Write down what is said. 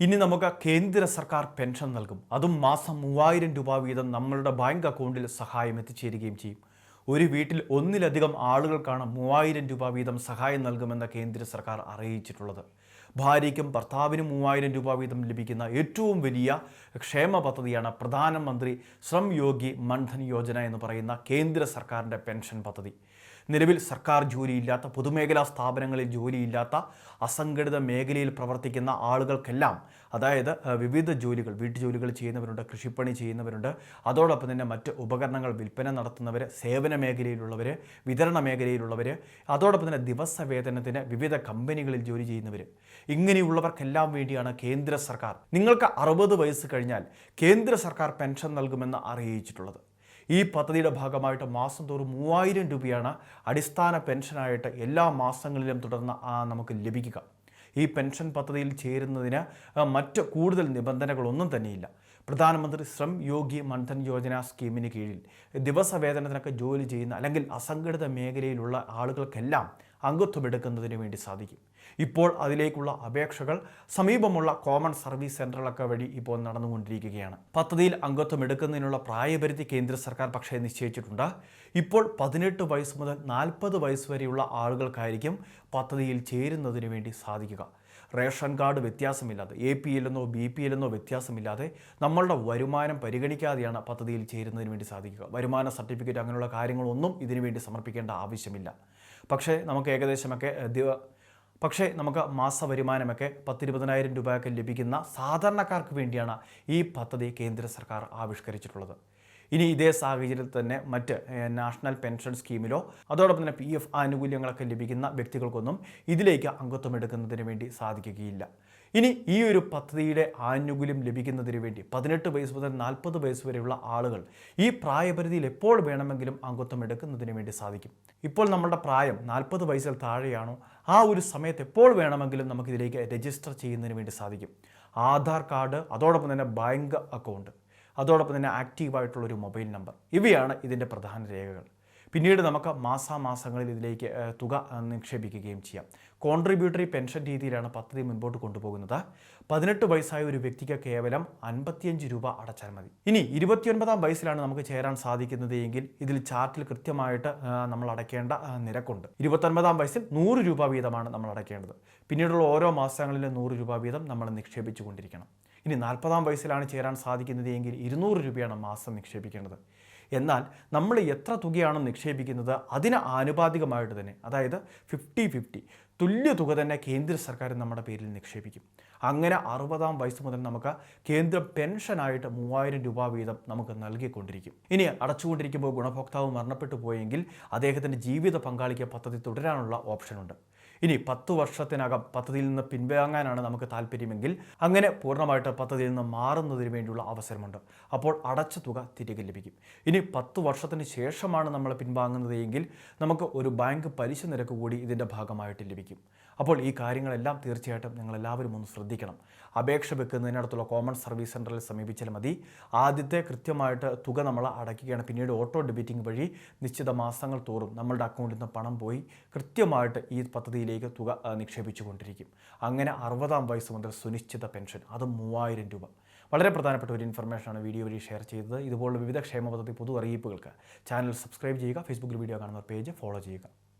ഇനി നമുക്ക് കേന്ദ്ര സർക്കാർ പെൻഷൻ നൽകും. അതും മാസം മൂവായിരം രൂപ വീതം നമ്മളുടെ ബാങ്ക് അക്കൗണ്ടിൽ സഹായം എത്തിച്ചേരുകയും ചെയ്യും. ഒരു വീട്ടിൽ ഒന്നിലധികം ആളുകൾക്കാണ് മൂവായിരം രൂപ വീതം സഹായം നൽകുമെന്ന് കേന്ദ്ര സർക്കാർ അറിയിച്ചിട്ടുള്ളത്. ഭാര്യയ്ക്കും ഭർത്താവിനും മൂവായിരം രൂപ വീതം ലഭിക്കുന്ന ഏറ്റവും വലിയ ക്ഷേമ പദ്ധതിയാണ് പ്രധാനമന്ത്രി ശ്രം യോഗി മൻധൻ യോജന എന്ന് പറയുന്ന കേന്ദ്ര സർക്കാരിന്റെ പെൻഷൻ പദ്ധതി. നിലവിൽ സർക്കാർ ജോലിയില്ലാത്ത പൊതുമേഖലാ സ്ഥാപനങ്ങളിൽ ജോലിയില്ലാത്ത അസംഘടിത മേഖലയിൽ പ്രവർത്തിക്കുന്ന ആളുകൾക്കെല്ലാം അതായത് വിവിധ ജോലികൾ വീട്ടുജോലികൾ ചെയ്യുന്നവരുണ്ട് കൃഷിപ്പണി ചെയ്യുന്നവരുണ്ട്. അതോടൊപ്പം തന്നെ മറ്റ് ഉപകരണങ്ങൾ വിൽപ്പന നടത്തുന്നവർ സേവന മേഖലയിലുള്ളവർ വിതരണ മേഖലയിലുള്ളവർ അതോടൊപ്പം തന്നെ ദിവസ വേതനത്തിന് വിവിധ കമ്പനികളിൽ ജോലി ചെയ്യുന്നവർ ഇങ്ങനെയുള്ളവർക്കെല്ലാം വേണ്ടിയാണ് കേന്ദ്ര സർക്കാർ. നിങ്ങൾക്ക് അറുപത് വയസ്സ് കഴിഞ്ഞാൽ കേന്ദ്ര സർക്കാർ പെൻഷൻ നൽകുമെന്ന് അറിയിച്ചിട്ടുള്ളത്. ഈ പദ്ധതിയുടെ ഭാഗമായിട്ട് മാസം തോറും മൂവായിരം രൂപയാണ് അടിസ്ഥാന പെൻഷനായിട്ട് എല്ലാ മാസങ്ങളിലും തുടർന്ന് നമുക്ക് ലഭിക്കുക. ഈ പെൻഷൻ പദ്ധതിയിൽ ചേരുന്നതിന് മറ്റ് കൂടുതൽ നിബന്ധനകളൊന്നും തന്നെയില്ല. പ്രധാനമന്ത്രി ശ്രം യോഗി മൻധൻ യോജന സ്കീമിന് കീഴിൽ ദിവസവേതനത്തിനൊക്കെ ജോലി ചെയ്യുന്ന അല്ലെങ്കിൽ അസംഘടിത മേഖലയിലുള്ള ആളുകൾക്കെല്ലാം അംഗത്വമെടുക്കുന്നതിന് വേണ്ടി സാധിക്കും. ഇപ്പോൾ അതിലേക്കുള്ള അപേക്ഷകൾ സമീപമുള്ള കോമൺ സർവീസ് സെന്ററുകളൊക്കെ വഴി ഇപ്പോൾ നടന്നുകൊണ്ടിരിക്കുകയാണ്. പദ്ധതിയിൽ അംഗത്വം എടുക്കുന്നതിനുള്ള പ്രായപരിധി കേന്ദ്ര സർക്കാർ പക്ഷേ നിശ്ചയിച്ചിട്ടുണ്ട്. ഇപ്പോൾ പതിനെട്ട് വയസ്സ് മുതൽ നാൽപ്പത് വയസ്സ് വരെയുള്ള ആളുകൾക്കായിരിക്കും പദ്ധതിയിൽ ചേരുന്നതിന് വേണ്ടി സാധിക്കുക. റേഷൻ കാർഡ് വ്യത്യാസമില്ലാതെ എ പി എല്ലെന്നോ ബി പി എല്ലെന്നോ വ്യത്യാസമില്ലാതെ നമ്മളുടെ വരുമാനം പരിഗണിക്കാതെയാണ് പദ്ധതിയിൽ ചേരുന്നതിന് വേണ്ടി സാധിക്കുക. വരുമാന സർട്ടിഫിക്കറ്റ് അങ്ങനെയുള്ള കാര്യങ്ങളൊന്നും ഇതിനു വേണ്ടി സമർപ്പിക്കേണ്ട ആവശ്യമില്ല. പക്ഷേ നമുക്ക് ഏകദേശമൊക്കെ പക്ഷേ നമുക്ക് മാസ വരുമാനമൊക്കെ പത്തിരുപതിനായിരം രൂപയൊക്കെ ലഭിക്കുന്ന സാധാരണക്കാർക്ക് വേണ്ടിയാണ് ഈ പദ്ധതി കേന്ദ്ര സർക്കാർ ആവിഷ്കരിച്ചിട്ടുള്ളത്. ഇനി ഇതേ സാഹചര്യത്തിൽ തന്നെ മറ്റ് നാഷണൽ പെൻഷൻ സ്കീമിലോ അതോടൊപ്പം തന്നെ പി എഫ് ആനുകൂല്യങ്ങളൊക്കെ ലഭിക്കുന്ന വ്യക്തികൾക്കൊന്നും ഇതിലേക്ക് അംഗത്വം എടുക്കുന്നതിന് വേണ്ടി സാധിക്കുകയില്ല. ഇനി ഈ ഒരു പദ്ധതിയുടെ ആനുകൂല്യം ലഭിക്കുന്നതിന് വേണ്ടി പതിനെട്ട് വയസ്സ് മുതൽ നാൽപ്പത് വയസ്സ് വരെയുള്ള ആളുകൾ ഈ പ്രായപരിധിയിൽ എപ്പോൾ വേണമെങ്കിലും അംഗത്വം എടുക്കുന്നതിന് വേണ്ടി സാധിക്കും. ഇപ്പോൾ നമ്മുടെ പ്രായം നാൽപ്പത് വയസ്സിൽ താഴെയാണോ ആ ഒരു സമയത്ത് എപ്പോൾ വേണമെങ്കിലും നമുക്കിതിലേക്ക് രജിസ്റ്റർ ചെയ്യുന്നതിന് വേണ്ടി സാധിക്കും. ആധാർ കാർഡ് അതോടൊപ്പം തന്നെ ബാങ്ക് അക്കൗണ്ട്. അതോടൊപ്പം തന്നെ ആക്റ്റീവായിട്ടുള്ളൊരു മൊബൈൽ നമ്പർ. ഇവയാണ് ഇതിന്റെ പ്രധാന രേഖകൾ. പിന്നീട് നമുക്ക് മാസാമാസങ്ങളിൽ ഇതിലേക്ക് തുക നിക്ഷേപിക്കുകയും ചെയ്യാം. കോൺട്രിബ്യൂട്ടറി പെൻഷൻ രീതിയിലാണ് പദ്ധതി മുൻപോട്ട് കൊണ്ടുപോകുന്നത്. പതിനെട്ട് വയസ്സായ ഒരു വ്യക്തിക്ക് കേവലം അൻപത്തിയഞ്ച് രൂപ അടച്ചാൽ മതി. ഇനി ഇരുപത്തിയൊൻപതാം വയസ്സിലാണ് നമുക്ക് ചേരാൻ സാധിക്കുന്നത് എങ്കിൽ ഇതിൽ ചാർട്ടിൽ കൃത്യമായിട്ട് നമ്മൾ അടയ്ക്കേണ്ട നിരക്കുണ്ട്. ഇരുപത്തൊൻപതാം വയസ്സിൽ നൂറ് രൂപ വീതമാണ് നമ്മൾ അടയ്ക്കേണ്ടത്. പിന്നീടുള്ള ഓരോ മാസങ്ങളിലും നൂറ് രൂപ വീതം നമ്മൾ നിക്ഷേപിച്ചു കൊണ്ടിരിക്കണം. ഇനി നാൽപ്പതാം വയസ്സിലാണ് ചേരാൻ സാധിക്കുന്നത് എങ്കിൽ ഇരുന്നൂറ് രൂപയാണ് മാസം നിക്ഷേപിക്കേണ്ടത്. എന്നാൽ നമ്മൾ എത്ര തുകയാണ് നിക്ഷേപിക്കുന്നത്? അതിന് ആനുപാതികമായിട്ട് തന്നെ. അതായത് ഫിഫ്റ്റി ഫിഫ്റ്റി തുല്യ തുക തന്നെ കേന്ദ്ര സർക്കാർ നമ്മുടെ പേരിൽ നിക്ഷേപിക്കും. അങ്ങനെ അറുപതാം വയസ്സ് മുതൽ നമുക്ക് കേന്ദ്ര പെൻഷനായിട്ട് മൂവായിരം രൂപ വീതം നമുക്ക് നൽകിക്കൊണ്ടിരിക്കും. ഇനി അടച്ചുകൊണ്ടിരിക്കുമ്പോൾ ഗുണഭോക്താവ് മരണപ്പെട്ടു പോയെങ്കിൽ അദ്ദേഹത്തിന്റെ ജീവിത പങ്കാളിക്ക് പദ്ധതി തുടരാനുള്ള ഓപ്ഷനുണ്ട്. ഇനി പത്തു വർഷത്തിനകം പദ്ധതിയിൽ നിന്ന് പിൻവാങ്ങാനാണ് നമുക്ക് താല്പര്യമെങ്കിൽ അങ്ങനെ പൂർണമായിട്ട് പദ്ധതിയിൽ നിന്ന് മാറുന്നതിന് വേണ്ടിയുള്ള അവസരമുണ്ട്. അപ്പോൾ അടച്ച തുക തിരികെ ലഭിക്കും. ഇനി പത്ത് വർഷത്തിന് ശേഷമാണ് നമ്മൾ പിൻവാങ്ങുന്നതെങ്കിൽ നമുക്ക് ഒരു ബാങ്ക് പലിശ നിരക്ക് കൂടി ഇതിന്റെ ഭാഗമായിട്ട് ലഭിക്കും. അപ്പോൾ ഈ കാര്യങ്ങളെല്ലാം തീർച്ചയായിട്ടും നിങ്ങൾ എല്ലാവരും ഒന്ന് ശ്രദ്ധിക്കണം. അപേക്ഷ വെക്കുന്നതിനടുത്തുള്ള കോമൺ സർവീസ് സെന്ററിൽ സമീപിച്ചാൽ മതി. ആദ്യത്തെ കൃത്യമായിട്ട് തുക നമ്മൾ അടയ്ക്കുകയാണ്. പിന്നീട് ഓട്ടോ ഡെബിറ്റിംഗ് വഴി നിശ്ചിത മാസങ്ങൾ തോറും നമ്മളുടെ അക്കൗണ്ടിൽ നിന്ന് പണം പോയി കൃത്യമായിട്ട് ഈ പദ്ധതിയിലേക്ക് തുക നിക്ഷേപിച്ചു കൊണ്ടിരിക്കും അങ്ങനെ അറുപതാം വയസ്സ് മുതൽ സുനിശ്ചിത പെൻഷൻ അത് മൂവായിരം രൂപ. വളരെ പ്രധാനപ്പെട്ട ഒരു ഇൻഫർമേഷനാണ് വീഡിയോ വഴി ഷെയർ ചെയ്തത്. ഇതുപോലുള്ള വിവിധ ക്ഷേമ പദ്ധതി പൊതു അറിയിപ്പുകൾക്ക്. ചാനൽ സബ്സ്ക്രൈബ് ചെയ്യുക ഫേസ്ബുക്കിൽ വീഡിയോ കാണുന്ന പേജ് ഫോളോ ചെയ്യുക.